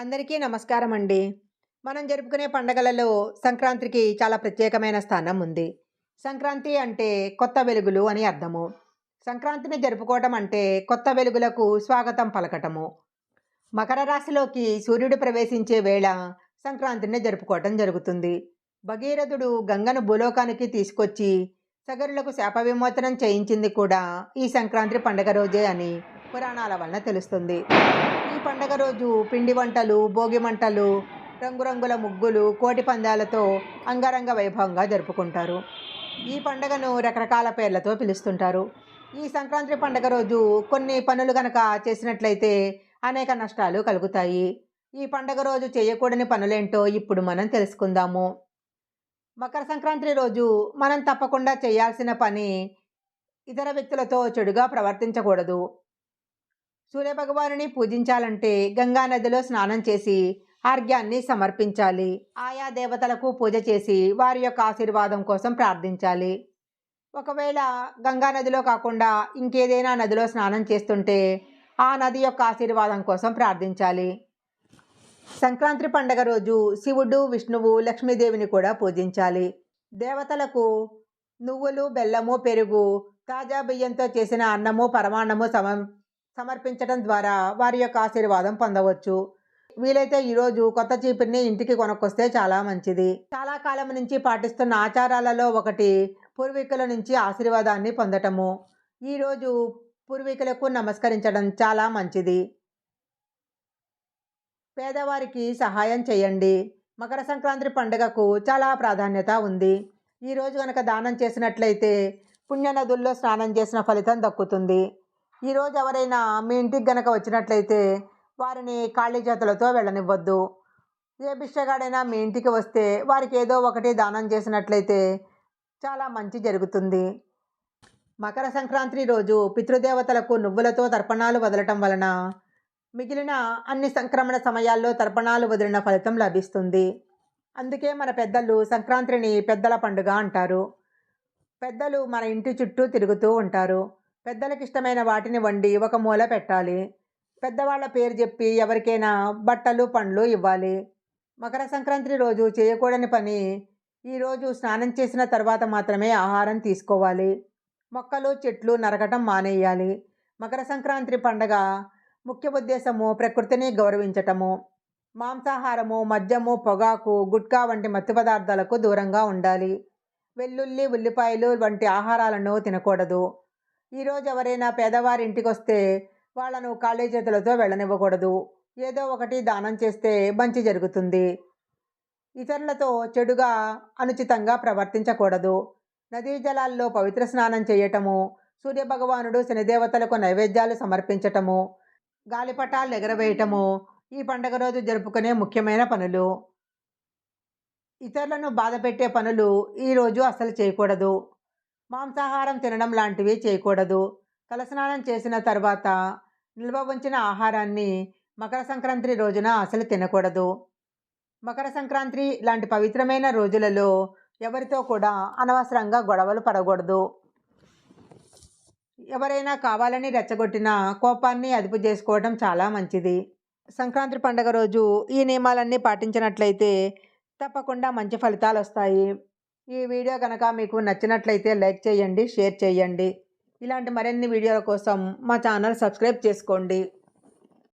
అందరికీ నమస్కారం అండి మనం జరుపుకునే పండగలలో సంక్రాంతికి చాలా ప్రత్యేకమైన స్థానం ఉంది. సంక్రాంతి అంటే కొత్త వెలుగులు అని అర్థము. సంక్రాంతిని జరుపుకోవటం అంటే కొత్త వెలుగులకు స్వాగతం పలకటము. మకర రాశిలోకి సూర్యుడు ప్రవేశించే వేళ సంక్రాంతిని జరుపుకోవటం జరుగుతుంది. భగీరథుడు గంగను భూలోకానికి తీసుకొచ్చి సగరులకు శాప విమోచనం చేయించింది కూడా ఈ సంక్రాంతి పండగ రోజే అని పురాణాల వలన తెలుస్తుంది. ఈ పండగ రోజు పిండి వంటలు భోగి మంటలు రంగురంగుల ముగ్గులు కోటి పందాలతో అంగరంగ వైభవంగా జరుపుకుంటారు. ఈ పండగను రకరకాల పేర్లతో పిలుస్తుంటారు. ఈ సంక్రాంతి పండగ రోజు కొన్ని పనులు గనక చేసినట్లయితే అనేక నష్టాలు కలుగుతాయి. ఈ పండగ రోజు చేయకూడని పనులేంటో ఇప్పుడు మనం తెలుసుకుందాము. మకర సంక్రాంతి రోజు మనం తప్పకుండా చేయాల్సిన పని ఇతర వ్యక్తులతో చెడుగా ప్రవర్తించకూడదు. సూర్యభగవానుని పూజించాలంటే గంగా నదిలో స్నానం చేసి ఆర్ఘ్యాన్ని సమర్పించాలి. ఆయా దేవతలకు పూజ చేసి వారి యొక్క ఆశీర్వాదం కోసం ప్రార్థించాలి. ఒకవేళ గంగా నదిలో కాకుండా ఇంకేదైనా నదిలో స్నానం చేస్తుంటే ఆ నది యొక్క ఆశీర్వాదం కోసం ప్రార్థించాలి. సంక్రాంతి పండగ రోజు శివుడు విష్ణువు లక్ష్మీదేవిని కూడా పూజించాలి. దేవతలకు నువ్వులు బెల్లము పెరుగు తాజా బియ్యంతో చేసిన అన్నము పరమాన్నము సమ సమర్పించడం ద్వారా వారి యొక్క ఆశీర్వాదం పొందవచ్చు. వీలైతే ఈరోజు కొత్త చీపురిని ఇంటికి కొనుక్కొస్తే చాలా మంచిది. చాలా కాలం నుంచి పాటిస్తున్న ఆచారాలలో ఒకటి పూర్వీకుల నుంచి ఆశీర్వాదాన్ని పొందటము. ఈరోజు పూర్వీకులకు నమస్కరించడం చాలా మంచిది. పేదవారికి సహాయం చేయండి. మకర సంక్రాంతి పండుగకు చాలా ప్రాధాన్యత ఉంది. ఈరోజు కనుక దానం చేసినట్లయితే పుణ్యనదుల్లో స్నానం చేసిన ఫలితం దక్కుతుంది. ఈరోజు ఎవరైనా మీ ఇంటికి గనక వచ్చినట్లయితే వారిని ఖాళీ చేతులతో వెళ్ళనివ్వద్దు. ఏ బిచ్చగాడైనా మీ ఇంటికి వస్తే వారికి ఏదో ఒకటి దానం చేసినట్లయితే చాలా మంచి జరుగుతుంది. మకర సంక్రాంతి రోజు పితృదేవతలకు నువ్వులతో తర్పణాలు వదలటం వలన మిగిలిన అన్ని సంక్రమణ సమయాల్లో తర్పణాలు వదిలిన ఫలితం లభిస్తుంది. అందుకే మన పెద్దలు సంక్రాంతిని పెద్దల పండుగ అంటారు. పెద్దలు మన ఇంటి చుట్టూ తిరుగుతూ ఉంటారు. పెద్దలకు ఇష్టమైన వాటిని వండి ఒక మూల పెట్టాలి. పెద్దవాళ్ళ పేరు చెప్పి ఎవరికైనా బట్టలు పండ్లు ఇవ్వాలి. మకర సంక్రాంతి రోజు చేయకూడని పని ఈరోజు స్నానం చేసిన తర్వాత మాత్రమే ఆహారం తీసుకోవాలి. మొక్కలు చెట్లు నరకటం మానేయాలి. మకర సంక్రాంతి పండగ ముఖ్య ఉద్దేశము ప్రకృతిని గౌరవించటము. మాంసాహారము మద్యము పొగాకు గుట్కా వంటి మత్తు పదార్థాలకు దూరంగా ఉండాలి. వెల్లుల్లి ఉల్లిపాయలు వంటి ఆహారాలను తినకూడదు. ఈరోజు ఎవరైనా పేదవారి ఇంటికి వస్తే వాళ్ళను ఖాళీ చేతులతో వెళ్ళనివ్వకూడదు. ఏదో ఒకటి దానం చేస్తే మంచి జరుగుతుంది. ఇతరులతో చెడుగా అనుచితంగా ప్రవర్తించకూడదు. నదీ జలాల్లో పవిత్ర స్నానం చేయటము సూర్యభగవానుడు శనిదేవతలకు నైవేద్యాలు సమర్పించటము గాలిపటాలు ఎగరవేయటము ఈ పండగ రోజు జరుపుకునే ముఖ్యమైన పనులు. ఇతరులను బాధపెట్టే పనులు ఈరోజు అసలు చేయకూడదు. మాంసాహారం తినడం లాంటివి చేయకూడదు. తలస్నానం చేసిన తర్వాత నిల్వ ఉంచిన ఆహారాన్ని మకర సంక్రాంతి రోజున అసలు తినకూడదు. మకర సంక్రాంతి లాంటి పవిత్రమైన రోజులలో ఎవరితో కూడా అనవసరంగా గొడవలు పడకూడదు. ఎవరైనా కావాలని రెచ్చగొట్టిన కోపాన్ని అదుపు చేసుకోవడం చాలా మంచిది. సంక్రాంతి పండగ రోజు ఈ నియమాలన్నీ పాటించినట్లయితే తప్పకుండా మంచి ఫలితాలు వస్తాయి ఈ వీడియో కనుక మీకు నచ్చినట్లయితే లైక్ చేయండి షేర్ చేయండి. ఇలాంటి మరిన్ని వీడియోల కోసం మా ఛానల్ సబ్స్క్రైబ్ చేసుకోండి.